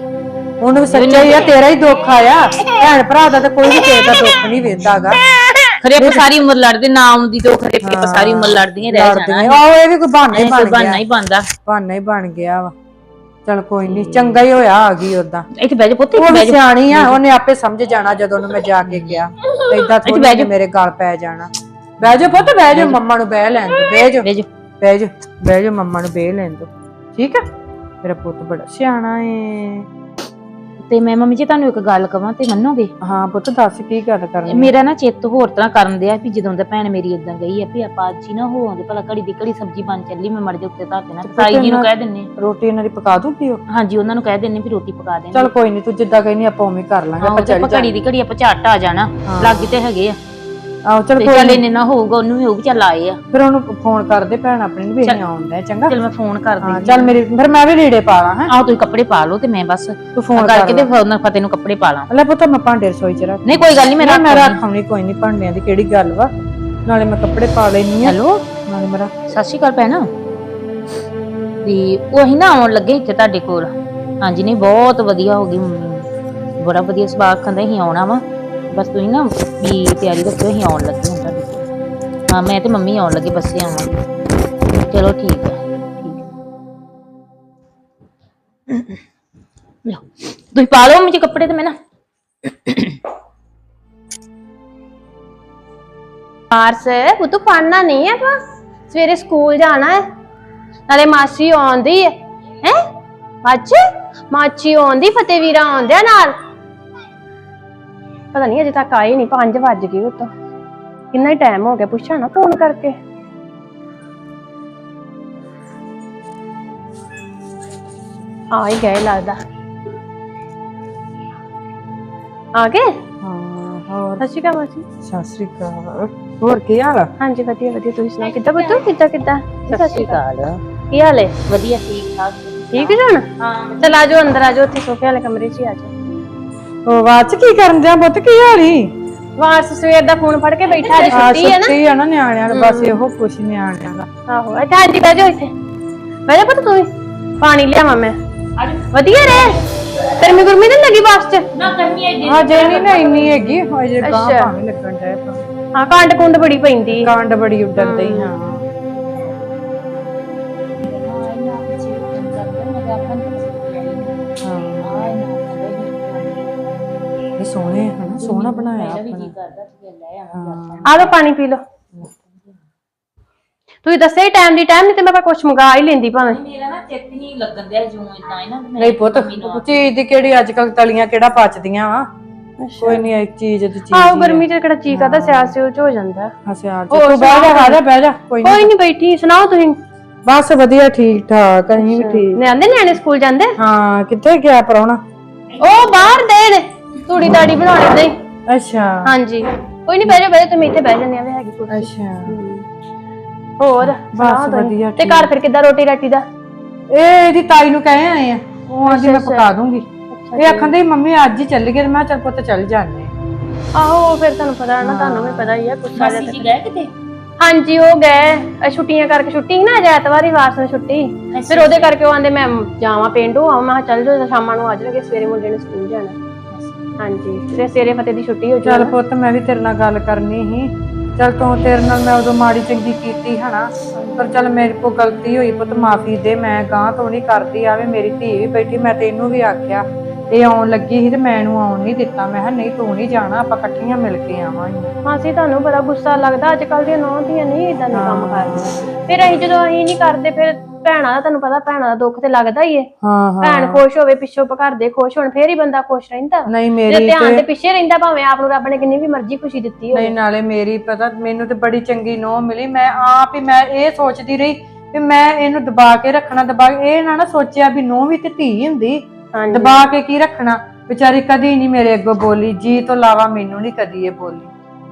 B: ਉਹਨੂੰ ਸੱਚਾ ਹੀ ਆ ਤੇਰਾ ਹੀ ਦੁੱਖ ਆਇਆ। ਭੈਣ ਭਰਾ ਦਾ ਤਾਂ ਕੋਈ ਵੀ ਕਿਸੇ ਦਾ ਦੁੱਖ ਨਹੀਂ ਵੇਂਦਾਗਾ
A: ਖਰੇ ਆਪਾਂ ਸਾਰੀ ਉਮਰ ਲੜਦੇ ਨਾ ਆਉਂਦੀ ਤੇ ਉਹ ਖਰੇ ਆਪਾਂ ਸਾਰੀ ਉਮਰ ਲੜਦੀਆਂ ਰਹਿ ਜਾਣਾ।
B: ਆਹੋ ਇਹ ਵੀ ਕੋਈ ਬਹਾਨਾ ਹੀ ਬਣ
A: ਬਹਾਨਾ
B: ਗਿਆ।
A: ਹੀ ਬੰਦਾ
B: ਬਹਾਨਾ ਹੀ ਬਣ ਗਿਆ ਵਾ। ਚਲ ਕੋਈ ਨਹੀਂ ਚੰਗਾ ਹੀ ਹੋਇਆ ਆ ਗਈ ਉਦਾਂ
A: ਇੱਥੇ ਬਹਿ ਜਾ ਪੁੱਤ
B: ਉਹ ਸਿਆਣੀ ਆ ਉਹਨੇ ਆਪੇ ਸਮਝ ਜਾਣਾ ਜਦੋਂ ਉਹਨੂੰ ਮੈਂ ਜਾ ਕੇ ਗਿਆ ਏਦਾਂ ਥੋੜੀ ਮੇਰੇ ਗਲ ਪੈ ਜਾਣਾ। ਬਹਿ ਜਾ ਪੁੱਤ ਬਹਿ ਜਾ। ਮੰਮਾ ਨੂੰ ਬਹਿ ਲੈਣ ਦੋ ਬਹਿ ਜਾ।
A: ਬਹਿ ਜਾ।
B: ਬਹਿ ਜਾ ਬਹਿ ਜਾ ਮੰਮਾ ਨੂੰ ਬਹਿ ਲੈਣ ਦੋ। ਠੀਕ ਆ? ਮੇਰਾ ਪੁੱਤ ਬੜਾ ਸਿਆਣਾ ਏ।
A: ਤੇ ਮੈਂ ਮੰਮੀ ਜੀ ਤੁਹਾਨੂੰ ਇੱਕ ਗੱਲ ਕਵਾਂ ਤੇ ਮੰਨੋਗੇ?
B: ਹਾਂ ਪੁੱਤ ਦੱਸ ਕੀ ਗੱਲ ਕਰਨੀ
A: ਮੇਰਾ ਨਾ ਚਿੱਤ ਹੋਰ ਤਰ੍ਹਾਂ ਕਰਨ ਦਿਆ ਵੀ ਜਦੋਂ ਦਾ ਭੈਣ ਮੇਰੀ ਇਦਾਂ ਗਈ ਆ ਵੀ ਆਪਾਂ ਅੱਜ ਹੀ ਨਾ ਹੋ ਆਉਂਦੇ ਭਲਾ ਘੜੀ ਦੀ ਘੜੀ ਸਬਜ਼ੀ ਬਣ ਚੱਲੀ ਮੈਂ ਮੜ ਦੇ ਉੱਤੇ ਧਰ ਦੇਣਾ। ਸਾਈ ਜੀ ਨੂੰ ਕਹਿ ਦਿੰਨੇ
B: ਰੋਟੀ ਇਹਨਾਂ ਦੀ ਪਕਾ ਦੂੰਗੀ ਉਹ?
A: ਹਾਂਜੀ ਉਹਨਾਂ ਨੂੰ ਕਹਿ ਦਿੰਨੇ ਵੀ ਰੋਟੀ ਪਕਾ ਦੇਣ।
B: ਚਲ ਕੋਈ ਨਹੀਂ ਤੂੰ ਜਿੱਦਾਂ ਕਹਿੰਦੀ ਆਪਾਂ ਉਵੇਂ ਕਰ ਲਾਂਗੇ ਆਪਾਂ ਚੱਲ
A: ਘੜੀ ਦੀ ਘੜੀ ਆਪਾਂ ਝੱਟ ਆ ਜਾਣਾ। ਲੱਗ ਤੇ ਹੈਗੇ ਆ।
B: ਆਹੋ ਚਲ
A: ਤੇ
B: ਕੋਈ
A: ਚੱਲ
B: ਨੀ।
A: ਹੋਊਗਾ ਉਹਨੂੰ ਵੀ ਹੋਊ ਵੀ ਚੱਲ ਆਏ ਆ।
B: ਫਿਰ ਉਹਨੂੰ ਫੋਨ ਕਰਦੇ ਭੈਣ ਆਪਣੀ ਨੂੰ ਵੀ ਅਸੀਂ ਆਉਂਦਾ ਚੰਗਾ।
A: ਚਲ ਮੈਂ ਫੋਨ ਕਰ
B: ਹਾਂ
A: ਦਿੰਦੀ
B: ਚੱਲ ਮੇਰੀ ਫਿਰ ਮੈਂ ਵੀ ਲੀੜੇ ਪਾ ਲਾਂ ਹੈ।
A: ਆਹੋ ਤੁਸੀਂ ਕੱਪੜੇ ਪਾ ਲਓ ਤੇ ਮੈਂ ਬਸ
B: ਤੂੰ ਫੋਨ
A: ਕਰਕੇ
B: ਕਰ
A: ਤੇ ਫਿਰ ਉਹਨਾਂ ਫਤਿਹ ਨੂੰ ਕੱਪੜੇ ਪਾ ਲਾਂ।
B: ਲੈ ਪੁੱਤ ਮੈਂ ਭਾਂਡੇ ਰਸੋਈ ਚ ਰੱਖ
A: ਨਹੀਂ ਕੋਈ ਗੱਲ ਨਹੀਂ ਮੈਂ
B: ਮੈਂ
A: ਰੱਖ
B: ਮੈਂ
A: ਲੈਂਦੀ।
B: ਰੱਖ ਆਉਣੀ ਕੋਈ ਨਹੀਂ ਭਾਂਡਿਆਂ ਦੀ ਕਿਹੜੀ ਗੱਲ ਵਾ। ਨਾਲੇ ਮੈਂ ਕੱਪੜੇ ਪਾ ਲੈਣੀ ਆ।
A: ਹੈਲੋ?
B: ਨਾਲੇ ਮੇਰਾ
A: ਸਤਿ ਸ਼੍ਰੀ ਅਕਾਲ ਭੈਣ। ਵੀ ਉਹ ਅਸੀਂ ਨਾ ਆਉਣ ਲੱਗੇ ਇੱਥੇ ਤੁਹਾਡੇ ਕੋਲ। ਹਾਂਜੀ ਨਹੀਂ ਬਹੁਤ ਵਧੀਆ ਹੋ ਗਈ ਮੰਮੀ। ਬੜਾ ਵਧੀਆ ਸੁਭਾਅ ਕਹਿੰਦਾ ਅਸੀਂ ਆਉਣਾ ਵਾ। ਬਸ ਤੁਸੀਂ ਨਾ ਵੀ ਤਿਆਰੀ ਰੱਖਿਓ ਅਸੀਂ ਆਉਣ ਲੱਗੇ ਹਾਂ ਤੁਹਾਡੇ ਕੋਲ। ਹਾਂ, ਮੈਂ ਤੇ ਮੰਮੀ ਆਉਣ ਲੱਗੇ, ਬੱਸੇ ਆਵਾਂਗੇ। ਚਲੋ ਠੀਕ ਹੈ ਲਓ, ਤੁਸੀਂ ਪਾ ਲਓ ਮੁਝੇ ਕੱਪੜੇ ਤੇ ਮੈਂ ਨਾ।
C: ਮਾਰਸ ਉਹ ਤੂੰ ਪੜਨਾ ਨਹੀਂ ਹੈ ਤੂੰ ਸਵੇਰੇ ਸਕੂਲ ਜਾਣਾ ਹੈ। ਨਾਲੇ ਮਾਸੀ ਆਉਂਦੀ ਹੈ। ਹੈ? ਅੱਛ ਮਾਚੀ ਆਉਂਦੀ ਫਤਿਹ ਆਉਂਦੇ ਆ ਨਾਲ। ਪਤਾ ਨਹੀਂ ਅਜੇ ਤੱਕ ਆਏ ਨਹੀਂ 5 ਵੱਜ ਗਏ ਉਹ ਤਾਂ ਕਿੰਨਾ ਹੀ ਟਾਈਮ ਹੋ ਗਿਆ ਪੁੱਛਾਂ ਨਾ ਫੋਨ ਕਰਕੇ ਆ ਹੀ ਗਏ ਲੱਗਦਾ ਆ ਗਏ
B: ਹਾਂ ਹੋਰ
C: ਸਤਿ ਸ਼੍ਰੀ ਅਕਾਲ ਮਾਸੀ
B: ਸਤਿ ਸ੍ਰੀ ਅਕਾਲ ਹੋਰ ਕੀ ਹਾਲ ਆ
C: ਹਾਂਜੀ ਵਧੀਆ ਵਧੀਆ ਤੁਸੀਂ ਸੁਣਾਓ ਕਿੱਦਾਂ ਬੱਤੂ ਕਿੱਦਾਂ ਕਿੱਦਾਂ
A: ਸਤਿ ਸ਼੍ਰੀ ਅਕਾਲ
C: ਕੀ ਹਾਲ ਹੈ
A: ਵਧੀਆ ਠੀਕ ਠਾਕ
C: ਠੀਕ ਜਣ
A: ਹਾਂ
C: ਚਲ ਆ ਜਾਓ ਅੰਦਰ ਆ ਜਾਓ ਉੱਥੇ ਸੋਫੇ ਵਾਲੇ ਕਮਰੇ 'ਚ ਹੀ ਆ ਜਾਓ
B: ਉਹ ਬਾਅਦ ਚ ਕੀ ਕਰਨ ਦਿਆਂ ਪੁੱਤ ਕੀ ਹਾਲੀ
C: ਵਾਰਸ ਸਵੇਰ ਦਾ ਫੋਨ ਫੜ ਕੇ ਬੈਠਾ ਅੱਜ
B: ਆ
C: ਛੁੱਟੀ ਹੈ ਨਾ।
B: ਛੁੱਟੀ ਆ ਨਾ ਨਿਆਣਿਆਂ ਨੂੰ ਬਸ ਇਹੋ ਕੁਛ ਨਿਆਣਿਆਂ ਦਾ।
C: ਆਹੋ ਇੱਥੇ ਆਂਟੀ ਬਹਿ ਜਾਓ ਇੱਥੇ। ਬਹਿ ਜਾ ਪੁੱਤ ਤੂੰ ਵੀ। ਪਾਣੀ ਲਿਆਵਾਂ ਮੈਂ। ਵਧੀਆ ਰੇ ਗਰਮੀ ਗੁਰਮੀ ਨਹੀਂ ਲੱਗੀ ਬਾਸ 'ਚ?
A: ਨਾ ਕਰਨੀ ਹੈ
B: ਹਾਂ ਜੇ ਨਹੀਂ ਨਾ ਇੰਨੀ ਹੈਗੀ ਹਜੇ ਗਾਂ
C: ਅੱਛਾ।
B: ਭਾਵੇਂ ਲੱਗਣ ਡੈ ਪਾ
C: ਹਾਂ ਕਾਂਡ ਕੁੰਡ ਬੜੀ ਪੈਂਦੀ।
B: ਕਾਂਡ ਬੜੀ ਉੱਡਣ ਦਈ ਹਾਂ। ਸੋਹਣੇ ਹਨ ਸੋਹਣਾ ਬਣਾਇਆ ਆਪਣਾ।
C: ਆ ਲਓ ਪਾਣੀ ਪੀ ਲਓ। ਤੁਸੀਂ ਦੱਸਿਆ ਹੀ ਟਾਈਮ ਦੀ ਟਾਈਮ ਨਹੀਂ ਤੇ ਮੈਂ ਕੁਝ ਮੰਗਾ ਹੀ ਲੈਂਦੀ ਭਾਵੇਂ।
A: ਮੇਰਾ ਨਾ ਚਿੱਤ ਨਹੀਂ ਲੱਗਣ ਦਿਆ ਜੂੰ ਇਦਾਂ ਇਹਨਾਂ
B: ਨਹੀਂ ਪੁੱਤ ਚੀਜ਼ ਦੀ ਕਿਹੜੀ ਅੱਜ ਕੱਲ ਤਲੀਆਂ ਕਿਹੜਾ ਪਚਦੀਆਂ ਵਾ। ਕੋਈ ਨਹੀਂ ਇੱਕ ਚੀਜ਼ ਦੀ ਚੀਜ਼
C: ਆਹੋ ਗਰਮੀ 'ਚ ਕਿਹੜਾ ਚੀਕ ਆਦਾ ਸਿਆਸ ਚ ਹੋ ਜਾਂਦਾ।
B: ਹਸਿਆਰ ਚ। ਤੂੰ ਬਹਿ ਜਾ ਆ ਜਾ ਬਹਿ ਜਾ ਕੋਈ ਨਹੀਂ
C: ਕੋਈ ਨਹੀਂ ਬੈਠੀ ਸੁਣਾਓ ਤੁਸੀਂ?
B: ਬਸ ਵਧੀਆ ਠੀਕ ਠਾਕ ਅਸੀਂ ਵੀ ਠੀਕ।
C: ਨਿਆਂਦੇ ਨਿਆਣੇ ਸਕੂਲ ਜਾਂਦੇ?
B: ਹਾਂ ਕਿੱਥੇ ਗਿਆ ਪਰੋਣਾ?
C: ਉਹ ਬਾਹਰ ਦੇ ਨੇ। ਤੂੜੀ ਤਾੜੀ ਬਣਾਉਣੀ ਨਹੀਂ
B: ਅੱਛਾ।
C: ਹਾਂਜੀ। ਕੋਈ ਨਹੀਂ ਬਹਿ ਜਾ ਬਹਿ ਜਾ ਤੁਸੀਂ ਇੱਥੇ ਬਹਿ ਜੰਨੇ ਆ ਵੀ ਹੈਗੀ ਕੁਰਸੀ।
B: ਅੱਛਾ।
C: ਹੋਰ ਸੁਣਾਓ ਤੁਸੀਂ?
B: ਵਧੀਆ,
C: ਤੇ ਘਰ ਫਿਰ ਕਿੱਦਾਂ ਰੋਟੀ ਰਾਟੀ ਦਾ?
B: ਇਹ ਇਹਦੀ ਤਾਈ ਨੂੰ ਕਹੇ ਆਏ ਆ। ਉਹ ਆਂਦੀ ਮੈਂ ਪਕਾ ਦੂੰਗੀ। ਇਹ ਆਖਣ ਦੀ ਮੰਮੀ ਅੱਜ ਹੀ ਚੱਲ ਗਏ ਮੈਂ ਕਿਹਾ ਚੱਲ ਪੁੱਤ ਚੱਲ ਜਾਂਦੇ ਆ।
C: ਆਹੋ ਫਿਰ ਤੁਹਾਨੂੰ ਪਤਾ ਨਾ ਤੁਹਾਨੂੰ ਵੀ ਪਤਾ ਹੀ ਆ ਕੁਛ
A: ਮਾਸੀ ਜੀ ਗਏ ਕਿਤੇ?
C: ਹਾਂਜੀ ਉਹ ਗਏ। ਛੁੱਟੀਆਂ ਕਰਕੇ ਛੁੱਟੀ ਸੀ ਨਾ ਅੱਜ ਐਤਵਾਰ ਹੀ ਵਾਰਸ ਨੂੰ ਛੁੱਟੀ। ਫਿਰ ਉਹਦੇ ਕਰਕੇ ਉਹ ਆਂਦੇ ਮੈਂ ਜਾਵਾਂ ਪਿੰਡੋਂ। ਆਵਾਂ ਮੈਂ ਕਿਹਾ ਚੱਲ ਜਾਓ ਸ਼ਾਮਾਂ ਨੂੰ ਆ ਜਾਣਗੇ ਸਵੇਰੇ ਮੁੰਡੇ ਨੇ ਸਕੂਲ ਜਾਣਾ। ਹਾਂਜੀ। ਤੇ ਸਵੇਰੇ ਫਤਿਹ ਦੀ ਛੁੱਟੀ ਹੋ
B: ਚੱਲ
C: ਜਾਊ
B: ਪੁੱਤ ਮੈਂ ਵੀ ਤੇਰੇ ਨਾਲ ਗੱਲ ਕਰਨੀ ਸੀ। ਚੱਲ ਤੂੰ ਤੇਰੇ ਨਾਲ ਮੈਂ ਉਦੋਂ ਮਾੜੀ ਚੰਗੀ ਕੀਤੀ ਹਨਾ। ਪਰ ਚੱਲ ਮੇਰੇ ਕੋਲ ਗਲਤੀ ਹੋਈ ਪੁੱਤ ਮਾਫੀ ਦੇ ਮੈਂ ਗਾਂ ਤੋਂ ਨਹੀਂ ਕਰਦੀ ਆਵੇ ਮੇਰੀ ਧੀ ਵੀ ਬੈਠੀ ਮੈਂ ਤੈਨੂੰ ਵੀ ਆਖਿਆ। ਇਹ ਆਉਣ ਲੱਗੀ ਸੀ ਤੇ ਮੈਨੂੰ ਆਉਣ ਨਹੀਂ ਦਿੱਤਾ। ਮੈਂ ਕਿਹਾ ਨਹੀਂ ਤੂੰ ਨਹੀਂ ਜਾਣਾ ਆਪਾਂ ਇਕੱਠੀਆਂ ਮਿਲ ਕੇ ਆਵਾਂਗੇ।
C: ਮਾਸੀ ਤੁਹਾਨੂੰ ਬੜਾ ਗੁੱਸਾ ਲੱਗਦਾ ਅੱਜ ਕੱਲ ਦੀਆਂ ਨੌਂ ਦੀਆਂ ਨਹੀਂ ਇਦਾਂ ਦੇ ਕੰਮ ਕਰਦੀਆਂ। ਫਿਰ ਅਸੀਂ ਜਦੋਂ ਅਸੀਂ ਨਹੀਂ ਕਰਦੇ ਫਿਰ ਭੈਣਾਂ ਦਾ ਤੁਹਾਨੂੰ ਪਤਾ ਭੈਣਾਂ ਦਾ ਦੁੱਖ ਤੇ ਲੱਗਦਾ ਹੀ ਏ।
B: ਹਾਂ ਹਾਂ।
C: ਭੈਣ ਖੁਸ਼ ਹੋਵੇ ਪਿੱਛੋਂ ਘਰ ਦੇ ਖੁਸ਼ ਹੋਣ ਫੇਰ ਹੀ ਬੰਦਾ ਖੁਸ਼ ਰਹਿੰਦਾ।
B: ਨਹੀਂ
C: ਜੇ
B: ਮੇਰੀ
C: ਧਿਆਨ ਦੇ ਪਿੱਛੇ ਰਹਿੰਦਾ ਭਾਵੇਂ ਆਪ ਨੂੰ ਰੱਬ ਨੇ ਕਿੰਨੀ ਵੀ ਮਰਜ਼ੀ ਖੁਸ਼ੀ ਦਿੱਤੀ ਹੋਵੇ।
B: ਨਹੀਂ ਨਾਲੇ ਮੇਰੀ ਪਤਾ ਮੈਨੂੰ ਤੇ ਬੜੀ ਚੰਗੀ ਨੋਹ ਮਿਲੀ। ਮੈਂ ਆਪ ਹੀ ਮੈਂ ਇਹ ਸੋਚਦੀ ਰਹੀ ਵੀ ਮੈਂ ਇਹਨੂੰ ਦਬਾ ਕੇ ਰੱਖਣਾ ਦਬਾ ਕੇ ਇਹ ਨਾ ਨਾ ਸੋਚਿਆ ਵੀ ਨੋਹ ਵੀ ਤੇ ਧੀ ਹੁੰਦੀ।
C: ਹਾਂਜੀ।
B: ਦਬਾ ਕੇ ਕੀ ਰੱਖਣਾ? ਵਿਚਾਰੀ ਕਦੀ ਨਹੀਂ ਮੇਰੇ ਅੱਗੋਂ ਬੋਲੀ ਜੀ ਤੋਂ ਇਲਾਵਾ ਮੈਨੂੰ ਨਹੀਂ ਕਦੀ ਇਹ ਬੋਲੀ।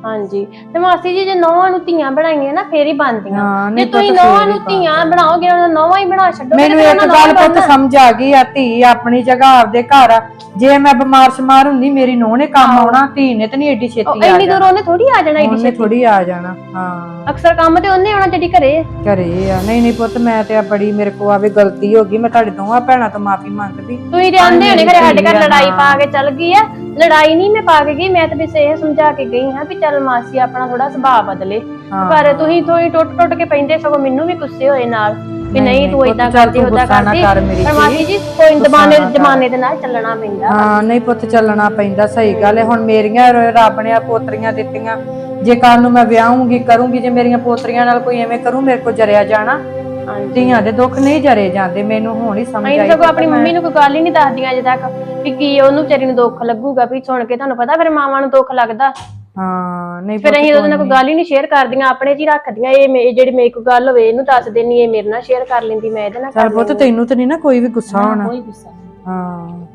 C: ਹਾਂਜੀ। ਤੇ ਮਾਸੀ ਜੀ ਜੇ ਨੌਵਾਂ ਨੂੰ ਧੀਆਂ ਬਣਾਈਆਂ ਨਾ ਫੇਰ ਹੀ ਬਣਦੀਆਂ।
B: ਹਾਂ
C: ਜੇ
B: ਨਹੀਂ
C: ਤੁਸੀਂ ਨੌਵਾਂ ਨੂੰ ਧੀਆਂ ਬਣਾਓਗੇ ਉਹਨਾਂ ਨੌਵਾਂ ਹੀ ਬਣਾ ਛੱਡੋਗੇ
B: ਮੈਨੂੰ ਇੱਕ ਗੱਲ ਪੁੱਤ ਸਮਝ ਆ ਗਈ ਆ ਧੀ ਆਪਣੀ ਜਗ੍ਹਾ ਆਪਦੇ ਘਰ ਆ। ਜੇ ਮੈਂ ਬਿਮਾਰ ਸ਼ਮਾਰ ਹੁੰਦੀ ਮੇਰੀ ਨੋਹ ਨੇ ਕੰਮ ਆਉਣਾ ਧੀ ਨੇ ਤੇ ਨਹੀਂ ਏਡੀ ਛੇਤੀ ਆ
C: ਇੰਨੀ
B: ਜਾਣਾ।
C: ਦੂਰ ਉਹਨੇ ਥੋੜੀ ਆ ਜਾਣਾ ਏਡੀ
B: ਉਹਨੇ
C: ਛੇਤੀ?
B: ਥੋੜੀ ਆ ਜਾਣਾ ਹਾਂ।
C: ਅਕਸਰ ਕੰਮ ਤੇ ਉਹਨੇ ਆਉਣਾ ਜਿਹੜੀ ਘਰੇ ਹੈ।
B: ਘਰੇ ਆ। ਨਹੀਂ ਨਹੀਂ ਪੁੱਤ ਮੈਂ ਤੇ ਆ ਬੜੀ ਮੇਰੇ ਕੋ ਆਵੇ ਗਲਤੀ ਹੋ ਗਈ ਮੈਂ ਤੁਹਾਡੇ ਦੋਵਾਂ ਭੈਣਾਂ ਤੋਂ ਮਾਫੀ ਮੰਗਦੀ।
C: ਤੁਸੀਂ ਤੇ ਆਂਦੇ ਹੋਣੇ ਘਰੇ ਸਾਡੇ ਘਰ ਲੜਾਈ। ਪਾ ਕੇ ਚੱਲ ਗਈ ਆ। ਲੜਾਈ ਨਹੀਂ ਮੈਂ ਪਾ ਕੇ ਗਈ ਮੈਂ ਤਾਂ ਬਸ ਇਹ ਸਮਝਾ ਕੇ ਗਈ ਹਾਂ ਵੀ ਚੱਲ ਮਾਸੀ ਆਪਣਾ ਥੋੜਾ ਸੁਭਾਅ ਬਦਲੇ।
B: ਹਾਂ।
C: ਪਰ ਤੁਸੀਂ ਥੋੜੀ ਟੁੱਟ ਟੁੱਟ ਕੇ ਪੈਂਦੇ ਸਗੋਂ ਮੈਨੂੰ ਵੀ ਗੁੱਸੇ ਹੋਏ ਨਾਲ ਵੀ ਨਹੀਂ ਤੂੰ
B: ਪੁੱਤ,
C: ਇਦਾਂ
B: ਚੱਲ
C: ਕਰਦੀ
B: ਤੂੰ
C: ਉਦਾਂ
B: ਗੁੱਸਾ ਨਾ
C: ਕਰਦੀ।
B: ਕਰ ਮੇਰੀ
C: ਪਰ। ਮਾਸੀ ਜੀ ਕੋਈ
B: ਗੁੱਸਾ
C: ਜ਼ਮਾਨੇ
B: ਨਾ ਕਰ।
C: ਜ਼ਮਾਨੇ ਦੇ ਨਾਲ ਚੱਲਣਾ ਪੈਂਦਾ।
B: ਹਾਂ ਨਹੀਂ ਪੁੱਤ ਚੱਲਣਾ ਪੈਂਦਾ ਸਹੀ ਗੱਲ ਹੈ। ਹੁਣ ਮੇਰੀਆਂ ਰ- ਰੱਬ ਨੇ ਆ ਪੋਤਰੀਆਂ ਦਿੱਤੀਆਂ। ਜੇ ਕੱਲ ਨੂੰ ਮੈਂ ਵਿਆਹੂੰਗੀ ਕਰੂੰਗੀ ਜੇ ਮੇਰੀਆਂ ਪੋਤਰੀਆਂ ਨਾਲ ਕੋਈ ਐਵੇਂ ਕਰੂ ਮੇਰੇ ਕੋ ਜਰਿਆ ਜਾਣਾ।
C: ਹਾਂਜੀ।
B: ਧੀਆਂ ਦੇ ਦੁੱਖ ਨਹੀਂ ਜਰੇ ਜਾਂਦੇ ਮੈਨੂੰ ਹੁਣ ਹੀ ਸਮਝ
C: ਅਸੀਂ
B: ਆਈ
C: ਸਗੋਂ ਆਪਣੀ ਮੰਮੀ ਨੂੰ ਕੋਈ ਗੱਲ ਹੀ ਨਹੀਂ ਦੱਸਦੀਆਂ ਅਜੇ ਤੱਕ ਵੀ ਕੀ ਉਹਨੂੰ ਵਿਚਾਰੀ ਨੂੰ ਦੁੱਖ ਲੱਗੂਗਾ ਵੀ ਸੁਣ ਕੇ ਤੁਹਾਨੂੰ ਪਤਾ ਫਿਰ ਮਾਵਾਂ ਨੂੰ ਦੁੱਖ ਲੱਗਦਾ।
B: ਹਾਂ ਨਹੀਂ
C: ਫਿਰ
B: ਪੁੱਤ
C: ਅਸੀਂ ਉਹਦੇ ਨਾਲ ਕੋਈ ਗੱਲ ਹੀ ਨਹੀਂ ਸ਼ੇਅਰ ਕਰਦੀਆਂ ਆਪਣੇ 'ਚ ਹੀ ਰੱਖਦੀਆਂ ਇਹ ਮੇ- ਜਿਹੜੀ ਮੇਰੀ ਕੋਈ ਗੱਲ ਹੋਵੇ ਇਹਨੂੰ ਦੱਸ ਦੇਣੀ ਇਹ ਮੇਰੇ ਨਾਲ ਸ਼ੇਅਰ ਕਰ ਲੈਂਦੀ ਮੈਂ ਇਹਦੇ ਨਾਲ
B: ਚੱਲ
C: ਕਰ
B: ਪੁੱਤ
C: ਲੈਂਦੀ
B: ਤੈਨੂੰ ਤੇ ਨਹੀਂ ਨਾ ਕੋਈ ਵੀ ਗੁੱਸਾ ਹੋਣਾ।
A: ਕੋਈ ਗੁੱਸਾ ਨਹੀਂ
B: ਹਾਂ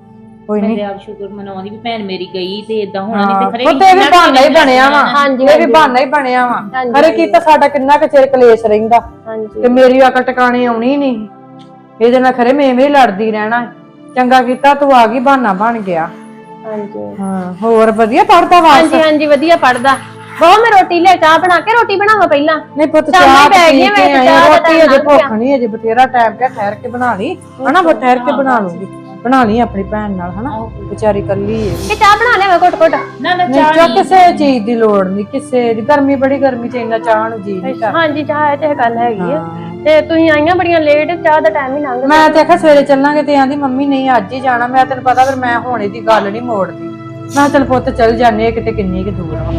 B: ਕੋਈ
A: ਮੈਂ
B: ਨਹੀਂ
A: ਤੇ ਆਪ ਸ਼ੁਕਰ ਮਨਾਉਂਦੀ ਵੀ ਭੈਣ ਮੇਰੀ ਗਈ ਤੇ ਇਦਾਂ ਹੋਣਾ ਨਹੀਂ
B: ਹਾਂ,
A: ਤੇ ਖਰੇ
B: ਪੁੱਤ ਇਹ ਵੀ ਬਹਾਨਾ ਹੀ ਬਣਿਆ ਵਾ।
C: ਹਾਂਜੀ,
B: ਇਹ ਵੀ ਬਹਾਨਾ ਹੀ ਬਣਿਆ ਵਾ।
C: ਹਾਂਜੀ,
B: ਖਰੇ ਕੀਤਾ ਸਾਡਾ ਕਿੰਨਾ ਕੁ ਚਿਰ ਕਲੇਸ਼ ਰਹਿੰਦਾ।
C: ਹਾਂਜੀ।
B: ਤੇ ਮੇਰੀ ਅਕਲ ਟਿਕਾਣੇ ਆਉਣੀ ਨਹੀਂ ਇਹਦੇ ਨਾਲ ਖਰੇ ਮੈਂ ਐਵੇਂ ਹੀ ਲੜਦੀ ਰਹਿਣਾ। ਚੰਗਾ ਕੀਤਾ ਤੂੰ ਆ ਗਈ ਬਹਾਨਾ ਬਣ ਗਿਆ।
C: ਹਾਂਜੀ।
B: ਹਾਂ ਹੋਰ ਵਧੀਆ ਪੜਦਾ ਵਾ?
C: ਹਾਂਜੀ ਹਾਂਜੀ ਵਧੀਆ ਪੜਦਾ ਬਹੁਤ ਮੈਂ ਰੋਟੀ ਲਿਆ ਚਾਹ ਬਣਾ ਕੇ ਰੋਟੀ ਬਣਾਵਾ ਪਹਿਲਾਂ?
B: ਨਹੀਂ ਪੁੱਤ ਚਾਹ
C: ਪੈ
B: ਕੇ
C: ਮੈਂ
B: ਆਈ
C: ਤਾਂ
B: ਰੋਟੀ ਅਜੇ ਭੁੱਖ ਨਹੀਂ ਅਜੇ ਬਥੇਰਾ ਟਾਈਮ ਪਿਆ ਠਹਿਰ ਕੇ ਬਣਾ ਲਈ। ਹਨਾ ਬੋ ਠਹਿਰ ਕੇ ਬਣਾ ਲੂੰਗੀ ਬਣਾ ਲਈ ਆਪਣੀ ਭੈਣ ਨਾਲ ਹਨਾ? ਵਿਚਾਰੀ ਕੱਲੀ ਹੈ।
C: ਕਿ ਚਾਹ ਬਣਾ ਲਿਆ ਘੁੱਟ ਘੁੱਟ?
A: ਨਾ ਨਾ ਚਾਹ
B: ਚਾਹ ਕਿਸੇ ਚੀਜ਼ ਦੀ ਲੋੜ ਨਹੀਂ ਕਿਸੇ ਦੀ। ਗਰਮੀ ਬੜੀ ਗਰਮੀ ਚ ਇੰਨਾ ਚਾਹ ਨੂੰ ਜੀ ਨਹੀਂ ਕਰਦਾ।
C: ਹਾਂਜੀ ਚਾਹ ਇਹ ਤੇ ਇਹ ਗੱਲ ਹੈਗੀ ਆ।
B: ਹਾਂ।
C: ਤੇ ਤੁਸੀਂ ਆਈਆਂ ਬੜੀਆਂ ਲੇਟ ਚਾਹ ਦਾ ਟਾਈਮ ਹੀ ਲੰਘ ਗਿਆ
B: ਮੈਂ ਤੇ ਆਖਿਆ ਸਵੇਰੇ ਚੱਲਾਂਗੇ ਤੇ ਆਂਦੀ ਮੰਮੀ ਨਹੀਂ ਅੱਜ ਹੀ ਜਾਣਾ। ਮੈਂ ਤੈਨੂੰ ਪਤਾ ਫਿਰ ਮੈਂ ਹੁਣੇ ਦੀ ਗੱਲ ਨਹੀਂ ਮੋੜਦੀ। ਮੈਂ ਕਿਹਾ ਚੱਲ ਪੁੱਤ ਚੱਲ ਜਾਂਦੇ ਆ ਕਿਤੇ ਕਿੰਨੀ ਕਿ ਦੂਰ ਆ।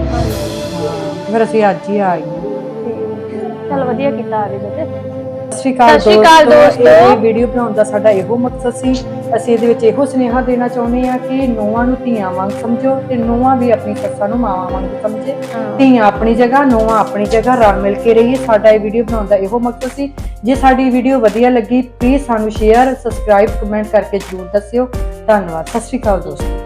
B: ਫਿਰ ਅਸੀਂ ਅੱਜ ਹੀ ਆ ਗਏ
C: ਚਲ ਵਧੀਆ ਕੀਤਾ ਆ ਗਏ ਤੇ
B: ਸਤਿ ਸ਼੍ਰੀ ਅਕਾਲ
C: ਸਤਿ ਸ਼੍ਰੀ ਅਕਾਲ ਦੋਸਤੋ।
B: ਇਹ ਵੀਡੀਓ ਬਣਾਉਣ ਦਾ ਸਾਡਾ ਇਹੋ ਮਕਸਦ ਸੀ। ਅਸੀਂ ਇਹਦੇ ਵਿੱਚ ਇਹੋ ਸੁਨੇਹਾ ਦੇਣਾ ਚਾਹੁੰਦੇ ਹਾਂ ਕਿ ਨੂੰਹਾਂ ਨੂੰ ਧੀਆਂ ਵਾਂਗ ਸਮਝੋ ਤੇ ਨੂੰਹਾਂ ਵੀ ਆਪਣੀ ਸੱਸਾਂ ਨੂੰ ਮਾਵਾਂ ਵਾਂਗ ਸਮਝੇ। ਧੀਆਂ ਆਪਣੀ ਜਗ੍ਹਾ ਨੂੰਹਾਂ ਆਪਣੀ ਜਗ੍ਹਾ ਰਲ ਮਿਲ ਕੇ ਰਹੀਏ। ਸਾਡਾ ਇਹ ਵੀਡੀਓ ਬਣਾਉਣ ਦਾ ਇਹੋ ਮਕਸਦ ਸੀ। ਜੇ ਸਾਡੀ ਵੀਡੀਓ ਵਧੀਆ ਲੱਗੀ ਪਲੀਜ਼ ਸਾਨੂੰ ਸ਼ੇਅਰ ਸਬਸਕ੍ਰਾਈਬ ਕਮੈਂਟ ਕਰਕੇ ਜਰੂਰ ਦੱਸਿਓ। ਧੰਨਵਾਦ। ਸਤਿ ਸ਼੍ਰੀ ਅਕਾਲ ਦੋਸਤੋ।